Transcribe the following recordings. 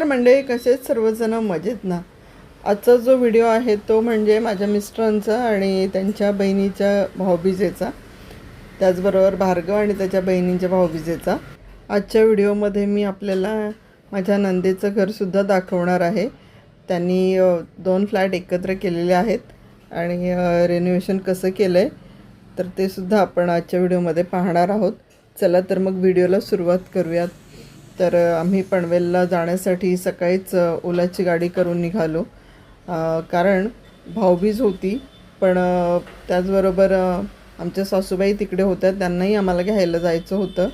नमस्कार मंडळी कसेच सर्वजण? मजेत ना? आजचा जो व्हिडिओ आहे तो म्हणजे माझ्या मिस्टरांचा आणि त्यांच्या बहिणीच्या भाऊबीजेचा. त्याचबरोबर भार्गव आणि त्याच्या बहिणींच्या भाऊबीजेचा. आजच्या व्हिडिओमध्ये मी आपल्याला माझ्या नंदेचं घरसुद्धा दाखवणार आहे. त्यांनी दोन फ्लॅट एकत्र केलेले आहेत आणि रेनोव्हेशन कसं केलं आहे तर ते सुद्धा आपण आजच्या व्हिडिओमध्ये पाहणार आहोत. चला तर मग व्हिडिओला सुरुवात करूयात. तर आम्ही पनवेलला जाण्यासाठी सकाळीच ओलाची गाडी करून निघालो. कारण भाऊबीज होती पण त्याचबरोबर आमच्या सासूबाई तिकडे होत्या त्यांनाही आम्हाला घ्यायला जायचं होतं.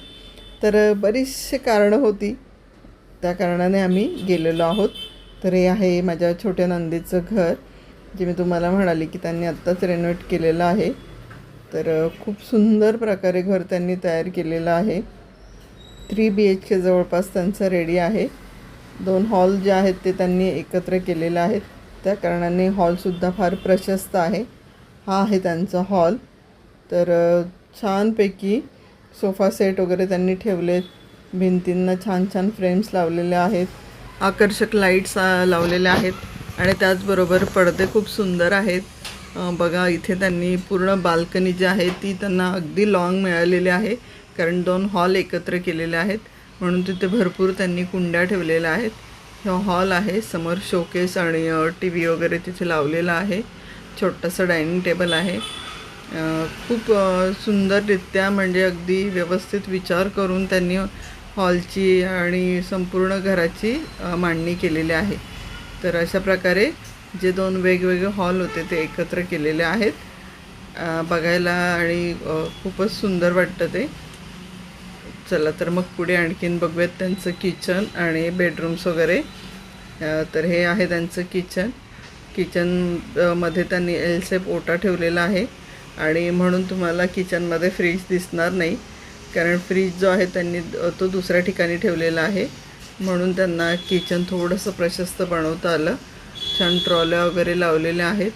तर बरीचशी कारणं होती. त्या कारणाने आम्ही गेलेलो आहोत. तर हे आहे माझ्या छोट्या नंदीचं घर जे मी तुम्हाला म्हणाले की त्यांनी आत्ताच रेनोवेट केलेलं आहे. तर खूप सुंदर प्रकारे घर त्यांनी तयार केलेलं आहे. थ्री बी एच के जवळपास त्यांचं रेडी आहे. दोन हॉल जे आहेत ते त्यांनी एकत्र केलेले आहेत. त्या कारणाने हॉलसुद्धा फार प्रशस्त आहे. हा आहे त्यांचा हॉल तर छानपैकी सोफा सेट वगैरे त्यांनी ठेवलेत. भिंतींना छान छान फ्रेम्स लावलेले आहेत. आकर्षक लाईट्स लावलेल्या आहेत. आणि त्याचबरोबर पडदे खूप सुंदर आहेत. बघा इथे त्यांनी पूर्ण बाल्कनी जी आहे ती त्यांना अगदी लाँग मिळालेली आहे. कारण दोन हॉल एकत्र केलेले आहेत. म्हणून तिथे भरपूर त्यांनी कुंड्या ठेवलेल्या आहेत. हा हॉल आहे. समोर शोकेस आणि टी व्ही वगैरे तिथे लावलेला आहे. छोटंसं डायनिंग टेबल आहे. खूप सुंदररित्या म्हणजे अगदी व्यवस्थित विचार करून त्यांनी हॉलची आणि संपूर्ण घराची मांडणी केलेली आहे. तर अशा प्रकारे जे दोन वेगवेगळे हॉल होते ते एकत्र केलेले आहेत. बघायला आणि खूपच सुंदर वाटतं ते. चला तर मग पुढे आणखीन बघूयात त्यांचं किचन आणि बेडरूम्स वगैरे. तर हे आहे त्यांचं किचन किचनमध्ये त्यांनी एलसेप ओटा ठेवलेला आहे. आणि म्हणून तुम्हाला किचनमध्ये फ्रीज दिसणार नाही. कारण फ्रीज जो आहे त्यांनी तो दुसऱ्या ठिकाणी ठेवलेला आहे. म्हणून त्यांना किचन थोडंसं प्रशस्त बनवता आलं. छान ट्रॉल्या वगैरे लावलेल्या आहेत.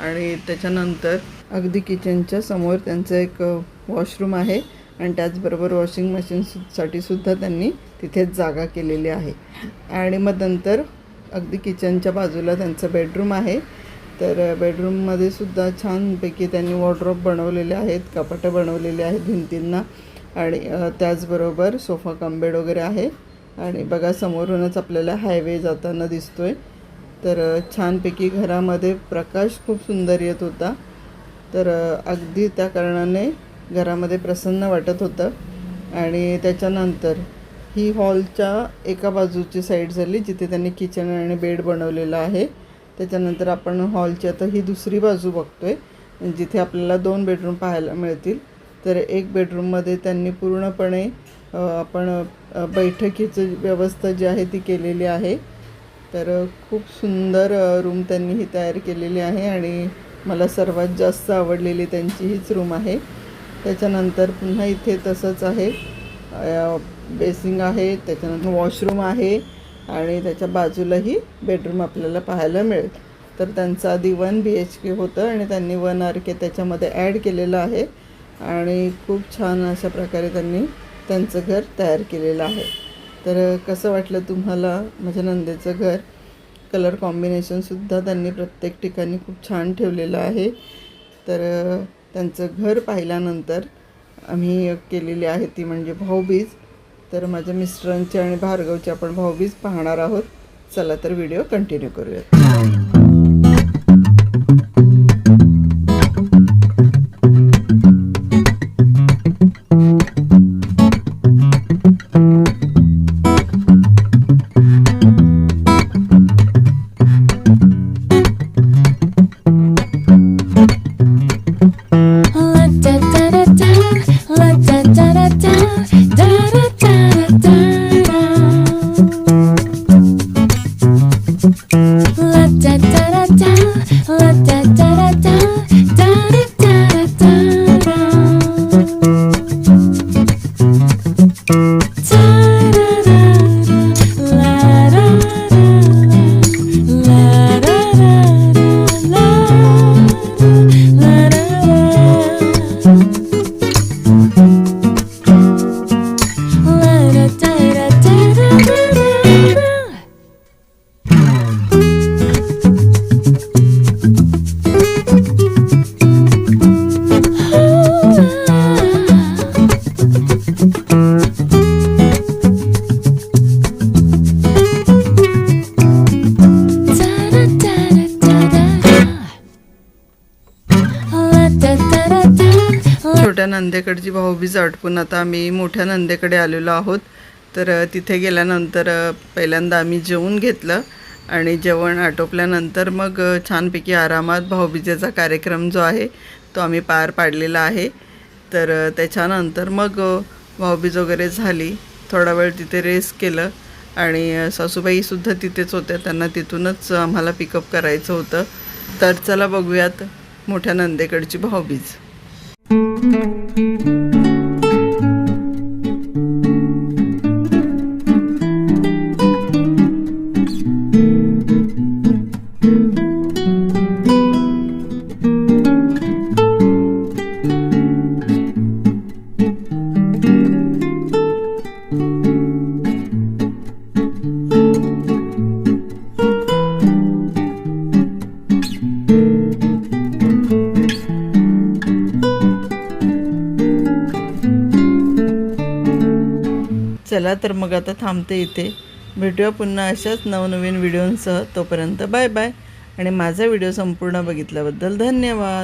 आणि त्याच्यानंतर अगदी किचनच्या समोर त्यांचं एक वॉशरूम आहे. आणि त्याचबरोबर वॉशिंग मशीनसाठी सुद्धा त्यांनी तिथेच जागा केलेली आहे. आणि मग नंतर अगदी किचनच्या बाजूला त्यांचं बेडरूम आहे. तर बेडरूममध्ये सुद्धा छानपैकी त्यांनी वॉर्ड्रॉप बनवलेले आहेत कपाटं बनवलेले आहेत भिंतींना. आणि त्याचबरोबर सोफा कंबेड वगैरे आहे. आणि बघा समोरूनच आपल्याला हायवे जाताना दिसतोय. तर छानपैकी घरामध्ये प्रकाश खूप सुंदर येत होता. तर अगदी त्या कारणाने घरामध्ये प्रसन्न वाटत होतं. आणि त्याच्यानंतर ही हॉलच्या एका बाजूची साईड झाली जिथे त्यांनी किचन आणि बेड बनवलेलं आहे. त्याच्यानंतर आपण हॉलची आता ही दुसरी बाजू बघतो आहे जिथे आपल्याला दोन बेडरूम पाहायला मिळतील. तर एक बेडरूममध्ये त्यांनी पूर्णपणे आपण बैठकीचं व्यवस्था जी आहे ती केलेली आहे. तर खूप सुंदर रूम त्यांनी ही तयार केलेली आहे आणि मला सर्वात जास्त आवडलेली त्यांची हीच रूम आहे. त्याच्यानंतर पुन्हा इथे तसंच आहे. बेसिंग आहे त्याच्यानंतर वॉशरूम आहे आणि त्याच्या बाजूलाही बेडरूम आपल्याला पाहायला मिळेल. तर त्यांचं आधी वन बी एच के होतं आणि त्यांनी वन आर के त्याच्यामध्ये ॲड केलेलं आहे आणि खूप छान अशा प्रकारे त्यांनी त्यांचं घर तयार केलेलं आहे. तर कसं वाटलं तुम्हाला माझ्या नंदेचं घर? कलर कॉम्बिनेशनसुद्धा त्यांनी प्रत्येक ठिकाणी खूप छान ठेवलेलं आहे. तर त्यांचं घर पाहिल्यानंतर आम्ही केलेली आहे ती म्हणजे भाऊबीज. तर माझ्या मिस्टरांची आणि भार्गवची आपण भाऊबीज पाहणार आहोत. चला तर व्हिडिओ कंटिन्यू करूयात. छोट्या नंदेकडची भाऊबीज आटपून आता आम्ही मोठ्या नंदेकडे आलेलो आहोत. तर तिथे गेल्यानंतर पहिल्यांदा आम्ही जेवून घेतलं आणि जेवण आटोपल्यानंतर मग छानपैकी आरामात भाऊबीजेचा कार्यक्रम जो आहे तो आम्ही पार पाडलेला आहे. तर त्याच्यानंतर मग भाऊबीज वगैरे झाली. थोडा वेळ तिथे रेस्ट केलं आणि सासूबाईसुद्धा तिथेच होत्या. त्यांना तिथूनच आम्हाला पिकअप करायचं होतं. तर चला बघूयात. मोठ्या नंदेकडची भाऊबीज. चला तर मग आता थांबते इथे. भेटूया पुन्हा अशाच नवनवीन व्हिडिओंसह. तोपर्यंत बाय बाय. आणि माझा व्हिडिओ संपूर्ण बघितल्याबद्दल धन्यवाद.